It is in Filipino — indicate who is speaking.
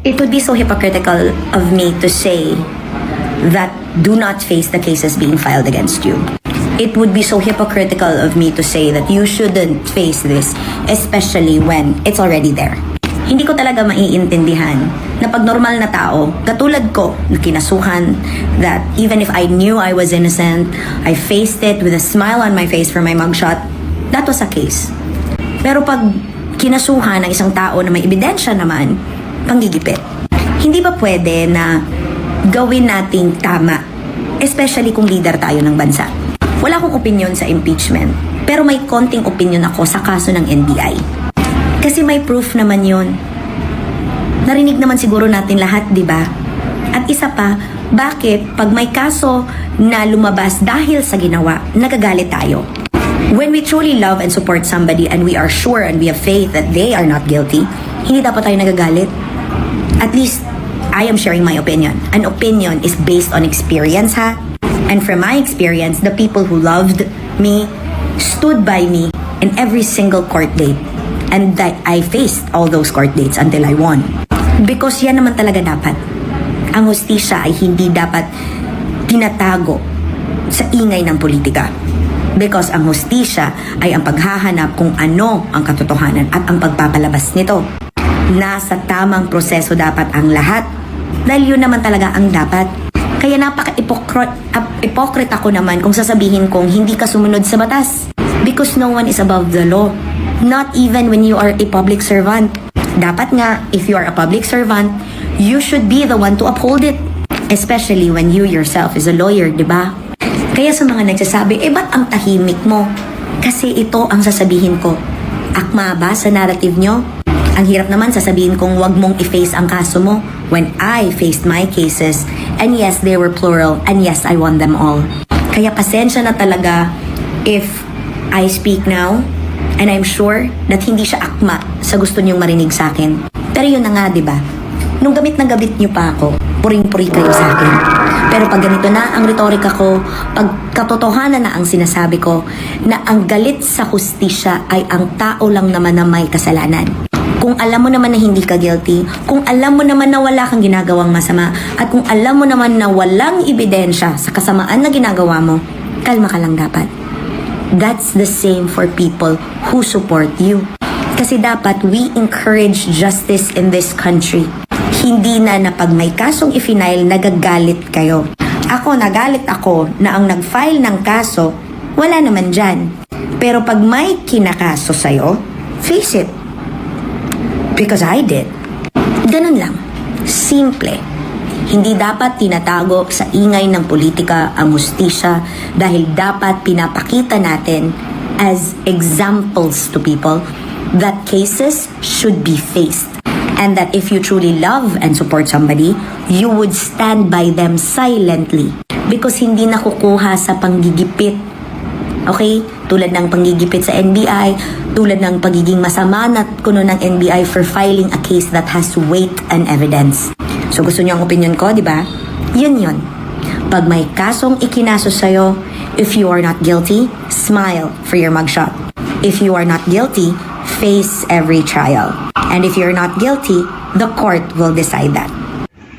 Speaker 1: It would be so hypocritical of me to say that do not face the cases being filed against you. It would be so hypocritical of me to say that you shouldn't face this, especially when it's already there. Hindi ko talaga maiintindihan na pag normal na tao, katulad ko, na kinasuhan, that even if I knew I was innocent, I faced it with a smile on my face for my mugshot, that was a case. Pero pag kinasuhan ng isang tao na may ebidensya naman, panggigipit. Hindi ba pwede na gawin nating tama, especially kung leader tayo ng bansa? Wala akong opinion sa impeachment, pero may konting opinion ako sa kaso ng NBI. Kasi may proof naman yun. Narinig naman siguro natin lahat, di ba? At isa pa, bakit pag may kaso na lumabas dahil sa ginawa, nagagalit tayo? When we truly love and support somebody and we are sure and we have faith that they are not guilty, hindi dapat tayo nagagalit. At least, I am sharing my opinion. An opinion is based on experience, ha? And from my experience, the people who loved me stood by me in every single court date. And that I faced all those court dates until I won. Because yan naman talaga dapat. Ang hustisya ay hindi dapat tinatago sa ingay ng politika. Because ang hustisya ay ang paghahanap kung ano ang katotohanan at ang pagpapalabas nito. Nasa tamang proseso dapat ang lahat. Dahil yun naman talaga ang dapat. Kaya napaka-ipokrita ko naman kung sasabihin kong hindi ka sumunod sa batas. Because no one is above the law. Not even when you are a public servant. Dapat nga, if you are a public servant, you should be the one to uphold it. Especially when you yourself is a lawyer, di ba? Kaya sa mga nagsasabi, eh ba't ang tahimik mo? Kasi ito ang sasabihin ko. Akma ba sa narrative nyo? Ang hirap naman sasabihin kong wag mong i-face ang kaso mo when I faced my cases and yes, they were plural and yes, I won them all. Kaya pasensya na talaga if I speak now and I'm sure that hindi siya akma sa gusto niyong marinig sa akin. Pero yun na nga, di ba? Nung gamit na gamit niyo pa ako, puring-puri kayo sa akin. Pero pag ganito na ang retorika ko, pag katotohanan na ang sinasabi ko, na ang galit sa hustisya ay ang tao lang naman na may kasalanan. Kung alam mo naman na hindi ka guilty, kung alam mo naman na wala kang ginagawang masama, at kung alam mo naman na walang ebidensya sa kasamaan na ginagawa mo, kalma ka lang dapat. That's the same for people who support you. Kasi dapat we encourage justice in this country. Hindi na na pag may kasong ifinail, nagagalit kayo. Ako, nagalit ako na ang nag-file ng kaso, wala naman dyan. Pero pag may kinakaso sa'yo, face it. Because I did. Ganun lang. Simple. Hindi dapat tinatago sa ingay ng politika ang mustisya dahil dapat pinapakita natin as examples to people that cases should be faced and that if you truly love and support somebody, you would stand by them silently because hindi nakukuha sa panggigipit Okay? Tulad ng panggigipit sa NBI, tulad ng pagiging masama na kuno ng NBI for filing a case that has weight and evidence. So gusto niyo ang opinion ko, di ba? Yun yun. Pag may kasong ikinaso sa'yo, if you are not guilty, smile for your mugshot. If you are not guilty, face every trial. And if you're not guilty, the court will decide that.